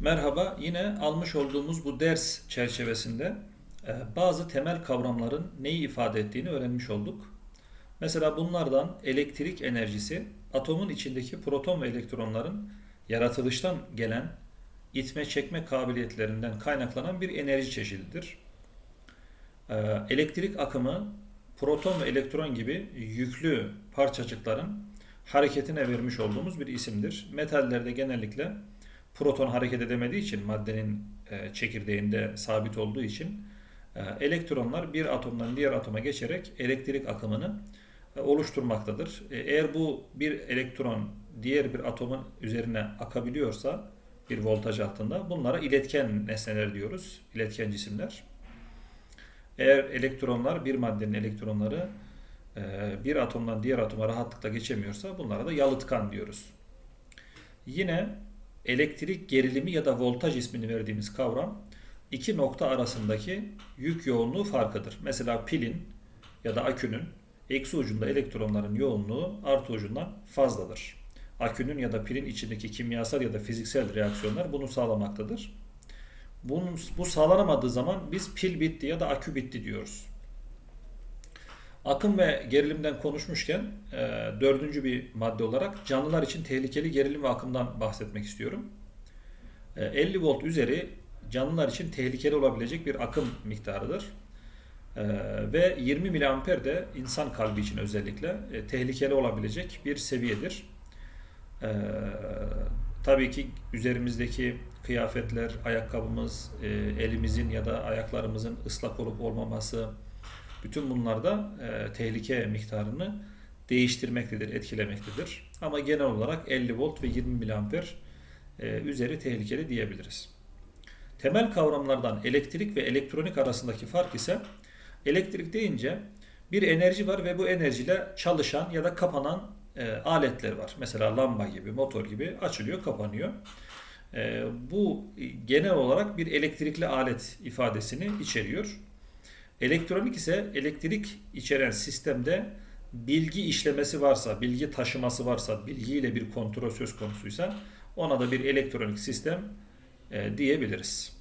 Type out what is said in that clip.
Merhaba, yine almış olduğumuz bu ders çerçevesinde e, bazı temel kavramların neyi ifade ettiğini öğrenmiş olduk. Mesela bunlardan elektrik enerjisi, atomun içindeki proton ve elektronların yaratılıştan gelen itme çekme kabiliyetlerinden kaynaklanan bir enerji çeşididir. E, Elektrik akımı, proton ve elektron gibi yüklü parçacıkların hareketine vermiş olduğumuz bir isimdir. Metallerde genellikle proton hareket edemediği için maddenin e, çekirdeğinde sabit olduğu için e, elektronlar bir atomdan diğer atoma geçerek elektrik akımını e, oluşturmaktadır. Eğer bu bir elektron diğer bir atomun üzerine akabiliyorsa bir voltaj altında bunlara iletken nesneler diyoruz. İletken cisimler. Eğer elektronlar bir maddenin elektronları bir atomdan diğer atoma rahatlıkla geçemiyorsa bunlara da yalıtkan diyoruz. Yine elektrik gerilimi ya da voltaj ismini verdiğimiz kavram iki nokta arasındaki yük yoğunluğu farkıdır. Mesela pilin ya da akünün eksi ucunda elektronların yoğunluğu artı ucundan fazladır. Akünün ya da pilin içindeki kimyasal ya da fiziksel reaksiyonlar bunu sağlamaktadır. Bunun, bu sağlanamadığı zaman biz pil bitti ya da akü bitti diyoruz. Akım ve gerilimden konuşmuşken e, dördüncü bir madde olarak canlılar için tehlikeli gerilim ve akımdan bahsetmek istiyorum. E, 50 volt üzeri canlılar için tehlikeli olabilecek bir akım miktarıdır. E, ve 20 miliamper de insan kalbi için özellikle e, tehlikeli olabilecek bir seviyedir. E, tabii ki üzerimizdeki kıyafetler, ayakkabımız, e, elimizin ya da ayaklarımızın ıslak olup olmaması, bütün bunlar da e, tehlike miktarını değiştirmektedir, etkilemektedir. Ama genel olarak 50 volt ve 20 miliamper e, üzeri tehlikeli diyebiliriz. Temel kavramlardan elektrik ve elektronik arasındaki fark ise elektrik deyince bir enerji var ve bu enerjiyle çalışan ya da kapanan e, aletler var. Mesela lamba gibi, motor gibi açılıyor, kapanıyor. E, bu genel olarak bir elektrikli alet ifadesini içeriyor. Elektronik ise elektrik içeren sistemde bilgi işlemesi varsa, bilgi taşıması varsa, bilgiyle bir kontrol söz konusuysa ona da bir elektronik sistem e, diyebiliriz.